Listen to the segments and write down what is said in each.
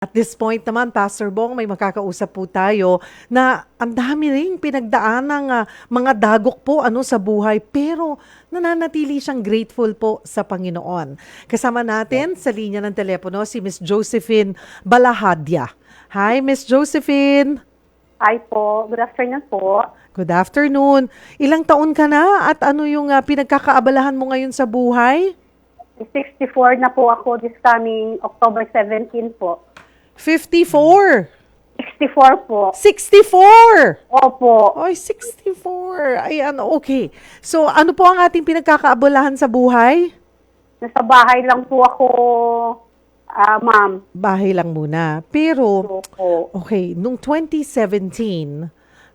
At this point naman, Pastor Bong, may makakausap po tayo na ang dami rin pinagdaan ng ah, mga dagok po ano sa buhay pero nananatili siyang grateful po sa Panginoon. Kasama natin sa linya ng telepono si Miss Josephine Balahadya. Hi, Miss Josephine. Hi po. Good afternoon po. Good afternoon. Ilang taon ka na at ano yung ah, pinagkakaabalahan mo ngayon sa buhay? 64 na po ako this coming October 17 po. 54. 64 po. 64! Opo. Ay, 64. Ay, ano, okay. So, ano po ang ating pinagkakaabalahan sa buhay? Nasa bahay lang po ako, ah ma'am. Bahay lang muna. Pero, Opo. okay, nung 2017,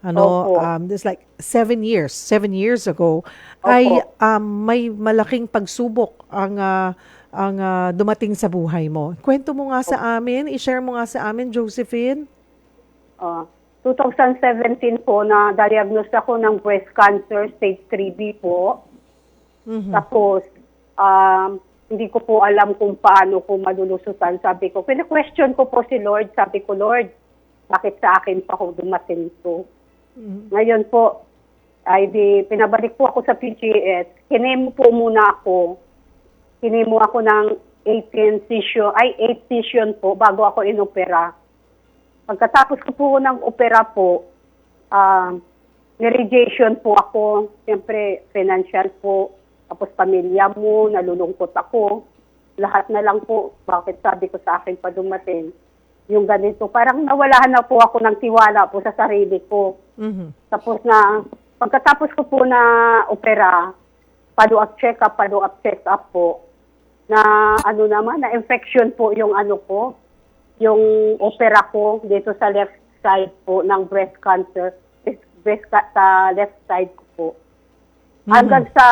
ano, Opo. um, this like seven years, seven years ago, Opo. ay um, may malaking pagsubok ang ah, ang ah, dumating sa buhay mo. Kwento mo nga sa amin, i-share mo nga sa amin, Josephine. Ah, 2017 po na diagnose ako ng breast cancer stage 3B po. Mhm. Tapos, um, hindi ko po alam kung paano ko malulusutan. Sabi ko, question ko po si Lord. Sabi ko, Lord, bakit sa akin pa ako dumating to? Mhm. Ngayon po, ay di, pinabalik po ako sa PGS. Kinemo po muna ako. Kinemo ako ng 18 session, ay 8 session po bago ako inopera. Pagkatapos ko po ng opera po, ah, ni-radiation po ako. Siyempre, financial po. Tapos pamilya mo, nalulungkot ako. Lahat na lang po. Bakit sabi ko sa akin pa dumating? Yung ganito. Parang nawala na po ako ng tiwala po sa sarili ko. Mhm. Tapos na, pagkatapos ko po na opera, follow-up check-up, follow-up check-up po, na ano naman, na infection po yung ano ko, yung opera ko dito sa left side po ng breast cancer, breast ca- sa left side ko po. Hanggang sa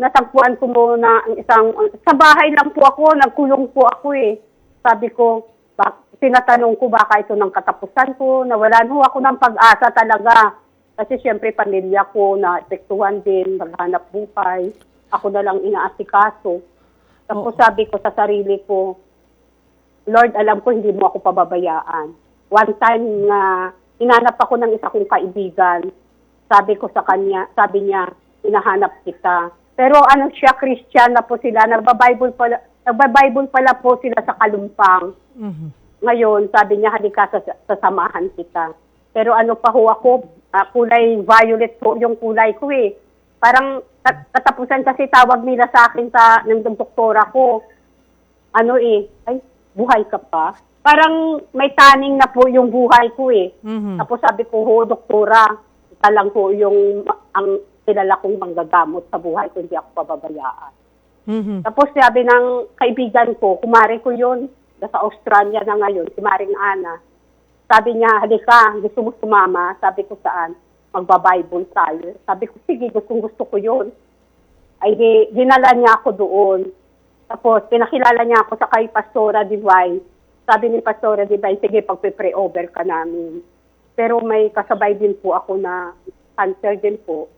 natagpuan ko muna ang isang, sa bahay lang po ako, nagkulong po ako eh. Sabi ko, bak, tinatanong ko baka ito ng katapusan ko, nawalan ho ako ng pag-asa talaga. Kasi siyempre pamilya ko na epektuhan din, maghanap buhay. Ako na lang inaasikaso. Tapos sabi ko sa sarili ko, Lord, alam ko hindi mo ako pababayaan. One time nga, inanap ako ng isa kong kaibigan. Sabi ko sa kanya, sabi niya, hinahanap kita. Pero ano siya, Christian na po sila, nagba-Bible pala, nagba-Bible pala po sila sa Kalumpang. Mhm. Ngayon, sabi niya, halika sa sasamahan kita. Pero ano pa ho ako, ah, kulay violet po yung kulay ko eh. Parang kat- katapusan kasi tawag nila sa akin sa ng doktora ko. Ano eh, ay, buhay ka pa. Parang may taning na po yung buhay ko eh. Mhm. Tapos sabi ko, ho, doktora, ita lang po yung ang kilala kong manggagamot sa buhay ko, hindi ako pababayaan. Mhm. Tapos sabi ng kaibigan ko, kumari ko yun, nasa Australia na ngayon, si Maring Ana. Sabi niya, halika, gusto mo sumama? Sabi ko saan? Magba-Bible tayo. Sabi ko, sige, gustong gusto ko yun. Ay, di, dinala niya ako doon. Tapos, pinakilala niya ako sa kay Pastora Divine. Sabi ni Pastora Divine, sige, pagpe-pray over ka namin. Pero may kasabay din po ako na cancer din po.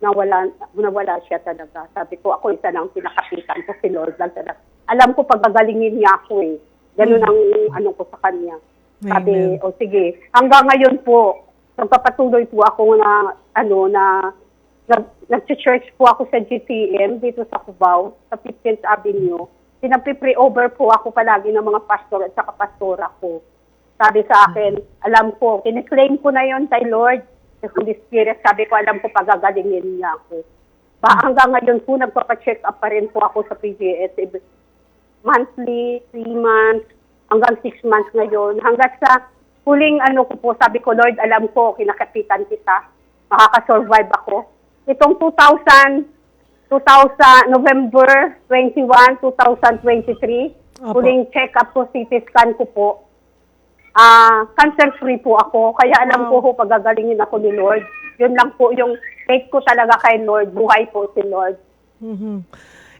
Nawala, nawala siya talaga. Sabi ko, ako isa lang pinakapitan ko si Lord lang talaga. Alam ko pagagalingin niya ako eh. Ganun ang ano ko sa kanya. Sabi, o sige, hanggang ngayon po, nagpapatuloy po ako na, ano, na, nag, nag-church po ako sa GTM dito sa Cubao, sa 15th Avenue. Pinapre-pray over po ako palagi ng mga pastor at saka pastora ko. Sabi sa akin, alam ko, kiniklaim ko na yon kay Lord, the Holy Spirit, sabi ko, alam ko, pagagalingin niya ako. Ba, hanggang ngayon po, nagpapacheck up pa rin po ako sa PGS. Monthly, three months, hanggang six months ngayon. Hanggang sa huling ano ko po, sabi ko, Lord, alam ko, kinakapitan kita. Makakasurvive ako. Itong 2000, 2000, November 21, 2023, Opo. huling check-up ko, CT scan ko po, ah cancer-free po ako. Kaya alam ko ho, pagagalingin ako ni Lord. Yun lang po yung faith ko talaga kay Lord. Buhay po si Lord. Mhm.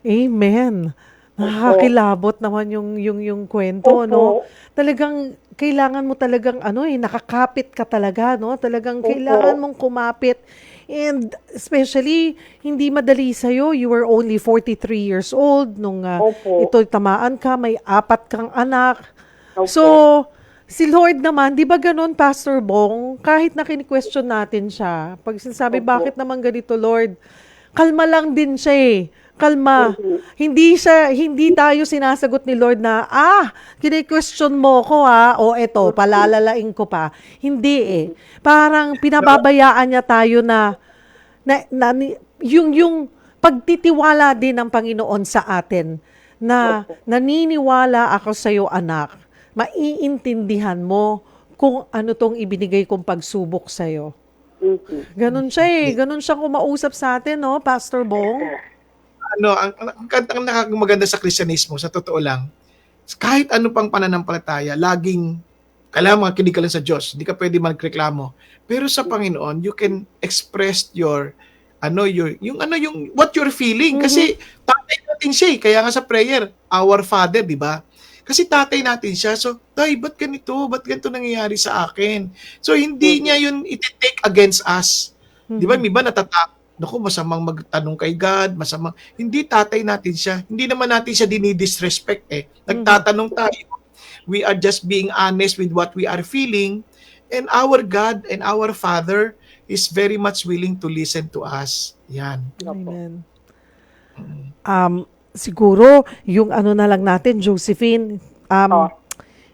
Amen. Nakakilabot naman yung yung yung kwento, Opo. no? Talagang kailangan mo talagang ano eh nakakapit ka talaga, no? Talagang Opo. kailangan mong kumapit. And especially hindi madali sa You were only 43 years old nung Opo. ito tamaan ka, may apat kang anak. Opo. So, si Lord naman, di ba ganun, Pastor Bong, kahit na kini-question natin siya, pag sinasabi, Opo. bakit naman ganito, Lord, kalma lang din siya eh. Kalma. Mhm. Hindi siya, hindi tayo sinasagot ni Lord na, ah, kini-question mo ko ha, o eto, palalalain ko pa. Hindi eh. Parang pinababayaan niya tayo na, na, na ni- yung, yung pagtitiwala din ng Panginoon sa atin na naniniwala ako sa iyo anak, maiintindihan mo kung ano tong ibinigay kong pagsubok sa iyo. Mhm. Ganun siya eh. Ganun siya kumausap sa atin, no, Pastor Bong? Ano, ang, ang, ang, ang nakakaganda sa Kristyanismo, sa totoo lang, kahit ano pang pananampalataya, laging kailangan mga kinig ka lang sa Diyos. Hindi ka pwede magreklamo. Pero sa Panginoon, you can express your ano your yung ano yung what you're feeling kasi tatay natin siya eh. kaya nga sa prayer our father di ba kasi tatay natin siya so tay ba't ganito ba't ganito nangyayari sa akin so hindi niya yun iti-take against us Di ba, may iba natatakot. Naku, masamang magtanong kay God, masamang... Hindi tatay natin siya. Hindi naman natin siya dinidisrespect eh. Nagtatanong tayo. We are just being honest with what we are feeling. And our God and our Father is very much willing to listen to us. Yan. Amen. Um, siguro, yung ano na lang natin, Josephine, um, Oh.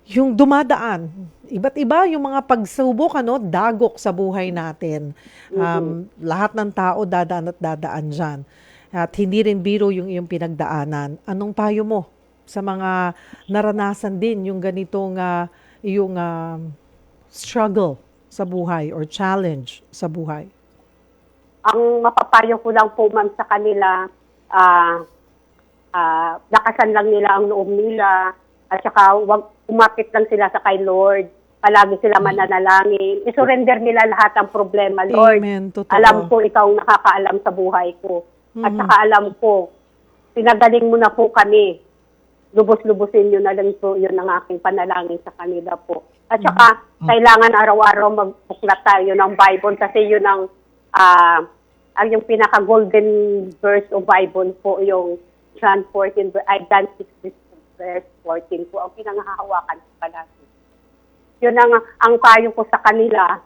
yung dumadaan, iba't iba yung mga pagsubok, ano, dagok sa buhay natin. Um, Lahat ng tao dadaan at dadaan dyan. At hindi rin biro yung iyong pinagdaanan. Anong payo mo sa mga naranasan din yung ganitong ah, yung ah, struggle sa buhay or challenge sa buhay? Ang mapapayo ko lang po ma'am sa kanila, ah ah, lakasan lang nila ang loob nila at saka wag umapit lang sila sa kay Lord. Palagi sila mananalangin. I-surrender nila lahat ng problema, Lord. Amen. Totoo. Alam ko ikaw ang nakakaalam sa buhay ko. At saka alam ko, pinagaling mo na po kami. Lubos-lubusin nyo na lang po yun ang aking panalangin sa kanila po. At saka, kailangan araw-araw magbuklat tayo ng Bible kasi yun ang, ah, ang yung pinaka-golden verse of Bible po, yung John 14, ver- ay, John 6, verse 14 po, ang pinangahawakan ko palagi yun ang, ang payo ko sa kanila.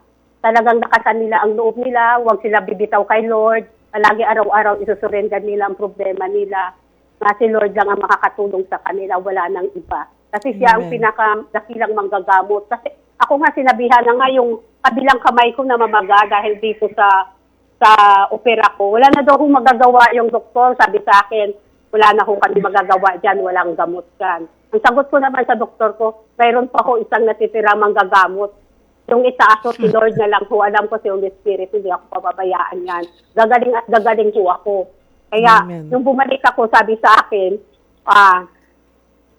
Talagang nakasan nila ang loob nila, huwag sila bibitaw kay Lord. Palagi araw-araw isusurrender nila ang problema nila. Nga si Lord lang ang makakatulong sa kanila, wala nang iba. Kasi siya ang Amen. pinakadakilang manggagamot. Kasi ako nga sinabihan na nga yung kabilang kamay ko na mamaga dahil dito sa sa opera ko. Wala na daw kung magagawa yung doktor. Sabi sa akin, wala na kung kami magagawa dyan, walang gamot dyan. Ang sagot ko naman sa doktor ko, mayroon pa ako isang natitira manggagamot. Yung itaas ko si Lord na lang ko, alam ko si Holy Spirit, hindi ako pababayaan yan. Gagaling at gagaling ko ako. Kaya, Amen. nung bumalik ako, sabi sa akin, ah,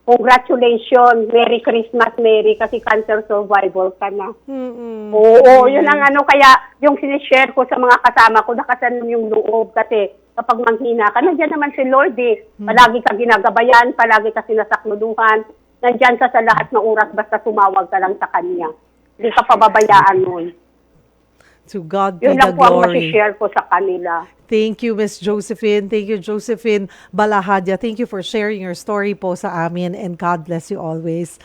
congratulations, Merry Christmas, Mary, kasi cancer survival ka na. Mm-mm. Oo, yun ang ano, kaya yung sinishare ko sa mga kasama ko, nakasan yung loob kasi kapag manghina ka, nandiyan naman si Lord eh. Palagi ka ginagabayan, palagi ka sinasakluluhan, nandiyan ka sa lahat ng oras, basta sumawag ka lang sa Kanya. Hindi ka pababayaan nun. To God be Yun the lang po ang glory. masishare ko sa kanila. Thank you, Miss Josephine. Thank you, Josephine Balahadya. Thank you for sharing your story po sa amin and God bless you always.